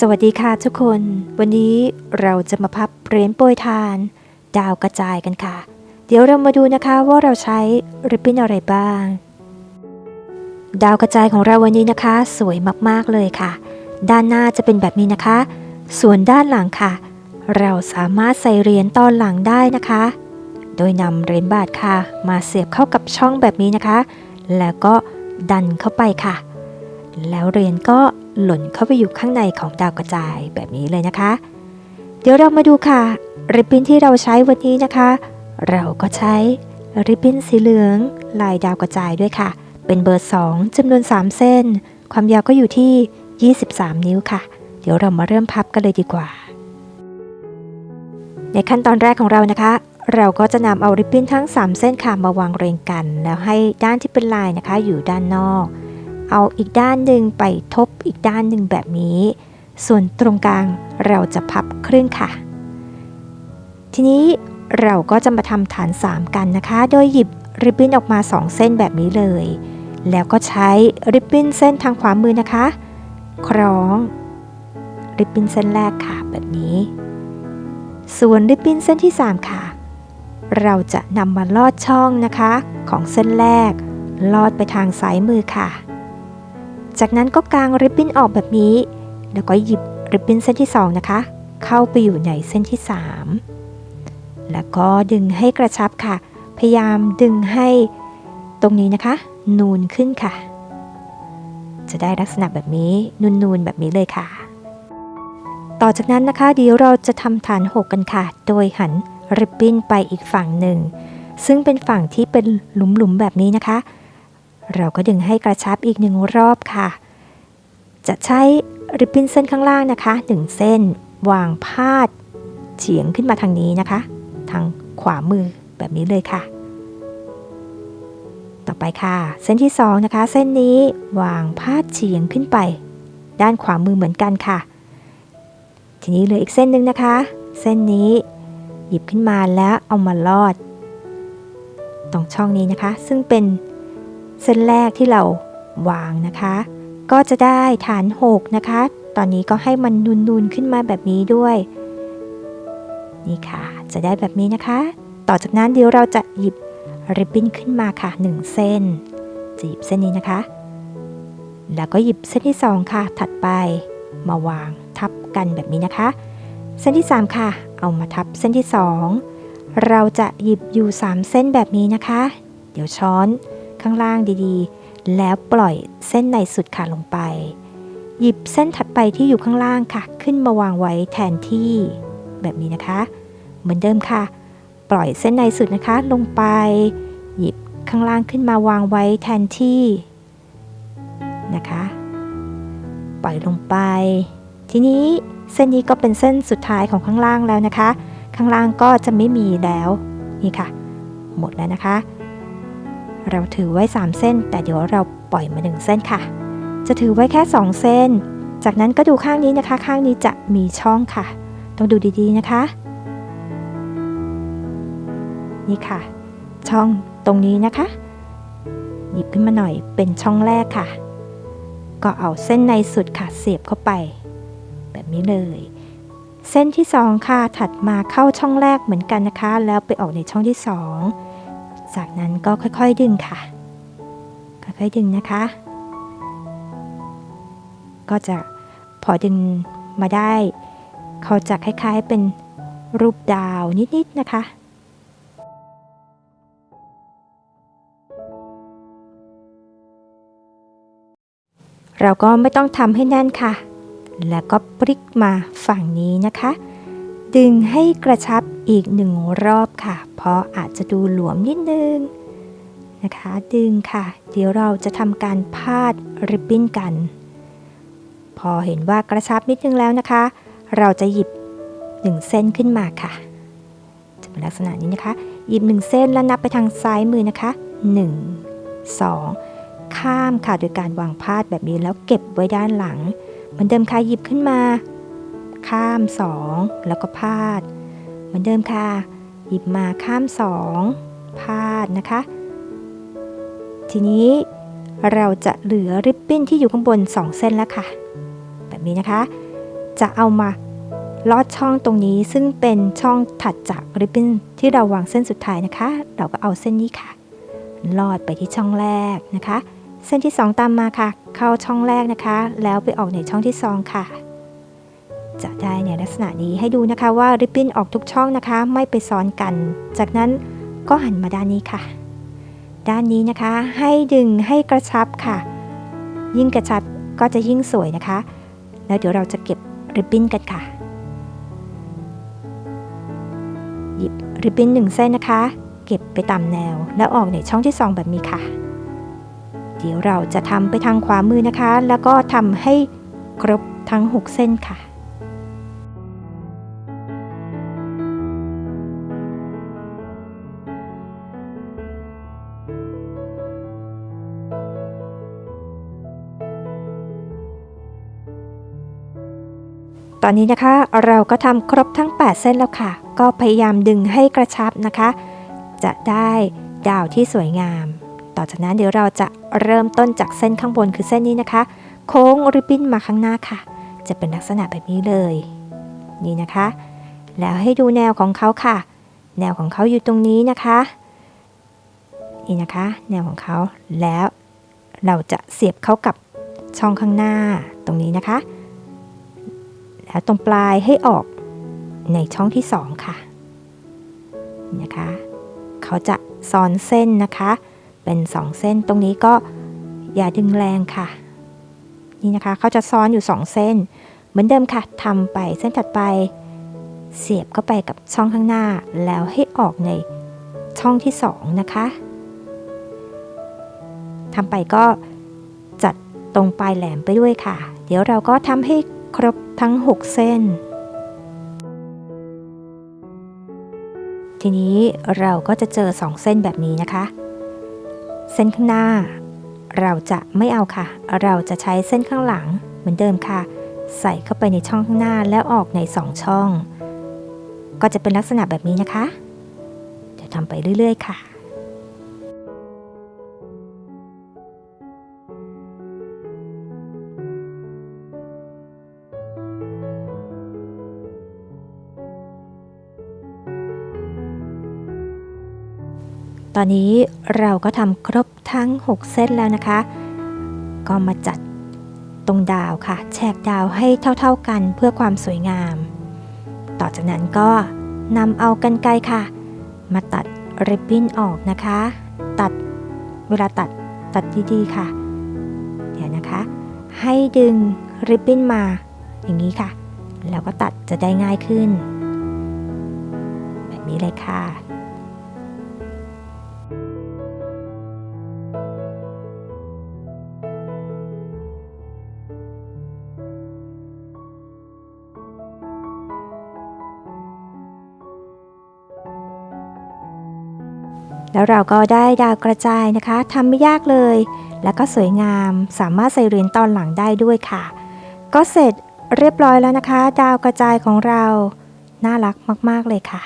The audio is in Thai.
สวัสดีค่ะทุกคน วันนี้เราจะมาพับเหรียญโปรยทาน ดาวกระจายกันค่ะ เดี๋ยวเรามาดูนะคะว่าเราใช้ริบบิ้นอะไรบ้าง ดาวกระจายของเราวันนี้นะคะ สวยมากๆเลยค่ะ ด้านหน้าจะเป็นแบบนี้นะคะ ส่วนด้านหลังค่ะ เราสามารถใส่เหรียญตอนหลังได้นะคะ โดยนำเหรียญบาทค่ะ มาเสียบเข้ากับช่องแบบนี้นะคะ แล้วก็ดันเข้าไปค่ะ แล้วเหรียญก็ หล่นเข้าไปอยู่ข้างในของดาวกระจายแบบนี้เลยนะคะ เดี๋ยวเรามาดูค่ะ ริบบิ้นที่เราใช้วันนี้นะคะ เราก็ใช้ริบบิ้นสีเหลือง ลายดาวกระจายด้วยค่ะ เป็นเบอร์ 2จำนวน 3 เส้น ความยาวก็อยู่ที่ 23 นิ้วค่ะ เดี๋ยวเรามาเริ่มพับกันเลยดีกว่า ในขั้นตอนแรกของเรานะคะ เราก็จะนำเอาริบบิ้นทั้ง 3 เส้นค่ะมาวางเรียงกัน แล้วให้ด้านที่เป็นลายนะคะ อยู่ด้านนอก เอาอีกด้านหนึ่งไปทบอีกด้านหนึ่งแบบนี้ ส่วนตรงกลางเราจะพับครึ่งค่ะ ทีนี้เราก็จะมาทำฐาน 3 กันนะคะ โดยหยิบริบบิ้นออกมา 2 เส้นแบบนี้เลย แล้วก็ใช้ริบบิ้นเส้นทางขวามือนะคะ คล้องริบบิ้นเส้นแรกค่ะแบบนี้ ส่วนริบบิ้นเส้นที่ 3 ค่ะ เราจะนำมาลอดช่องนะคะ ของเส้นแรก ลอดไปทางซ้ายมือค่ะ จากนั้นก็กางริบบิ้นออกแบบนี้ แล้วก็หยิบริบบิ้นเส้นที่ 2 นะคะ เข้าไปอยู่ในเส้นที่ 3 แล้วก็ดึงให้กระชับค่ะ พยายามดึงให้ตรงนี้นะคะ นูนขึ้นค่ะ จะได้ลักษณะแบบนี้นูนๆแบบนี้เลยค่ะ ต่อจากนั้นนะคะเดี๋ยวเราจะทำฐาน6กันค่ะ โดยหันริบบิ้นไปอีกฝั่งหนึ่ง ซึ่งเป็นฝั่งที่เป็นหลุมๆแบบนี้นะคะ เราก็ดึงให้กระชับอีกหนึ่งรอบค่ะ จะใช้ริบบิ้นเส้นข้างล่างนะคะหนึ่งเส้น วางพาด เฉียงขึ้นมาทางนี้นะคะ ทางขวามือแบบนี้เลยค่ะ ต่อไปค่ะ เส้นที่สองนะคะ เส้นนี้วางพาดเฉียงขึ้นไป ด้านขวามือเหมือนกันค่ะ ทีนี้เหลืออีกเส้นหนึ่งนะคะ เส้นนี้หยิบขึ้นมาแล้วเอามาลอด ตรงช่องนี้นะคะ ซึ่งเป็น เส้นแรกที่เราวางนะคะ ก็จะได้ฐาน 6 นะคะ ตอนนี้ก็ให้มันนูนๆขึ้นมาแบบนี้ด้วย นี่ค่ะ จะได้แบบนี้นะคะ ต่อจากนั้นเดี๋ยวเราจะหยิบริบบิ้นขึ้นมาค่ะ 1 เส้นจะหยิบเส้นนี้นะคะ แล้วก็หยิบเส้นที่ 2 ค่ะ ถัดไปมาวางทับกันแบบนี้นะคะ เส้นที่ 3 ค่ะ เอามาทับเส้นที่ 2 เราจะหยิบอยู่ 3 เส้นแบบนี้นะคะ เดี๋ยวช้อน ข้างล่างดีๆ แล้วปล่อยเส้นในสุดค่ะลงไป หยิบเส้นถัดไปที่อยู่ข้างล่างค่ะ ขึ้นมาวางไว้แทนที่ แบบนี้นะคะ เหมือนเดิมค่ะ ปล่อยเส้นในสุดนะคะลงไป หยิบข้างล่างขึ้นมาวางไว้แทนที่นะคะ ปล่อยลงไป ทีนี้เส้นนี้ก็เป็นเส้นสุดท้ายของข้างล่างแล้วนะคะ ข้างล่างก็จะไม่มีแล้ว นี่ค่ะ หมดแล้วนะคะ เราถือไว้ 3 เส้น แต่เดี๋ยวเราปล่อยมา 1 เส้นค่ะ จะถือไว้แค่ 2 เส้น จากนั้นก็ดูข้างนี้นะคะ ข้างนี้จะมีช่องค่ะ ต้องดูดีๆนะคะ นี่ค่ะ ช่องตรงนี้นะคะ หยิบขึ้นมาหน่อยเป็นช่องแรกค่ะ ก็เอาเส้นในสุดค่ะเสียบเข้าไป แบบนี้เลยเส้นที่ 2 ค่ะ ถัดมาเข้าช่องแรกเหมือนกันนะคะ แล้วไปออกในช่องที่ 2 จากนั้นก็ค่อยๆดึงค่ะ ค่อยๆดึงนะคะ ก็จะพอดึงมาได้ เขาจะคล้ายๆเป็นรูปดาวนิดๆนะคะเราก็ไม่ต้องทำให้แน่นค่ะ แล้วก็พลิกมาฝั่งนี้นะคะ ดึงให้กระชับอีกหนึ่งรอบค่ะ เพราะอาจจะดูหลวมนิดนึงนะคะ ดึงค่ะ เดี๋ยวเราจะทำการพาดริบบิ้นกัน พอเห็นว่ากระชับนิดนึงแล้วนะคะ เราจะหยิบหนึ่งเส้นขึ้นมาค่ะ จะเป็นลักษณะนี้นะคะ หยิบหนึ่งเส้นแล้วนับไปทางซ้ายมือนะคะ 1 2 ข้ามค่ะโดยการวางพาดแบบนี้แล้วเก็บไว้ด้านหลังเหมือนเดิมค่ะหยิบขึ้นมา ข้าม2แล้วก็พาด เหมือนเดิมค่ะ หยิบมาข้าม2พาดนะคะ ทีนี้เราจะเหลือริบบิ้นที่อยู่ข้างบน 2 เส้นแล้วค่ะ แบบนี้นะคะ จะเอามาลอดช่องตรงนี้ซึ่งเป็นช่องถัดจากริบบิ้นที่เราวางเส้นสุดท้ายนะคะ เราก็เอาเส้นนี้ค่ะ ลอดไปที่ช่องแรกนะคะ เส้นที่ 2 ตามมาค่ะ เข้าช่องแรกนะคะ แล้วไปออกในช่องที่ 2 ค่ะ จะได้ในลักษณะนี้ให้ดูนะคะว่าริบบิ้นออกทุกช่องนะคะ ไม่ไปซ้อนกัน จากนั้นก็หันมาด้านนี้ค่ะ ด้านนี้นะคะให้ดึงให้กระชับค่ะ ยิ่งกระชับก็จะยิ่งสวยนะคะ แล้วเดี๋ยวเราจะเก็บริบบิ้นกันค่ะ หยิบริบบิ้นหนึ่งเส้นนะคะ เก็บไปตามแนว แล้วออกในช่องที่2แบบนี้ค่ะ เดี๋ยวเราจะทำไปทางขวามือนะคะ แล้วก็ทำให้ครบทั้ง 6 เส้นค่ะ ตอนนี้นะคะเราก็ทำครบทั้ง 8 เส้นแล้วค่ะ ก็พยายามดึงให้กระชับนะคะ จะได้ดาวที่สวยงาม ต่อจากนั้นเดี๋ยวเราจะเริ่มต้นจากเส้นข้างบนคือเส้นนี้นะคะ โค้งริบบิ้นมาข้างหน้าค่ะ จะเป็นลักษณะแบบนี้เลย นี่นะคะ แล้วให้ดูแนวของเขาค่ะ แนวของเขาอยู่ตรงนี้นะคะนี่นะคะ แนวของเขาแล้วเราจะเสียบเข้ากับช่องข้างหน้าตรงนี้นะคะ แล้วตรงปลายให้ออกในช่องที่ 2 ค่ะนี่นะคะเขาจะซ้อนเส้นนะคะ เป็น 2 เส้นตรงนี้ก็อย่าดึงแรงค่ะนี่นะคะเขาจะซ้อนอยู่ 2 เส้น เหมือนเดิมค่ะทำไปเส้นถัดไป เสียบเข้าไปกับช่องข้างหน้าแล้วให้ออกในช่องที่ 2 นะคะทำไปก็จัดตรงปลายแหลมไปด้วยค่ะ เดี๋ยวเราก็ทำให้ ครบทั้ง 6 เส้น ทีนี้เราก็จะเจอ 2 เส้นแบบนี้นะคะ เส้นข้างหน้า เราจะไม่เอาค่ะ เราจะใช้เส้นข้างหลังเหมือนเดิมค่ะ ใส่เข้าไปในช่องข้างหน้าแล้วออกใน 2 ช่อง ก็จะเป็นลักษณะแบบนี้นะคะ เดี๋ยวทำไปเรื่อย ๆ ค่ะ ตอนนี้เราก็ทำครบทั้ง 6 เส้นแล้วนะคะ ก็มาจัดตรงดาวค่ะ แฉกดาวให้เท่าๆกันเพื่อความสวยงาม ต่อจากนั้นก็นำเอากันไกค่ะ มาตัดริบบิ้นออกนะคะ ตัดเวลาตัดตัดดีๆค่ะ เดี๋ยวนะคะ ให้ดึงริบบิ้นมาอย่างนี้ค่ะ แล้วก็ตัดจะได้ง่ายขึ้น แบบนี้เลยค่ะ แล้วเราก็ได้ดาวกระจายนะคะทำไม่ยากเลย แล้วก็สวยงามสามารถใส่เหรียญตอนหลังได้ด้วยค่ะ ก็เสร็จเรียบร้อยแล้วนะคะ ดาวกระจายของเรา น่ารักมาก ๆ เลยค่ะ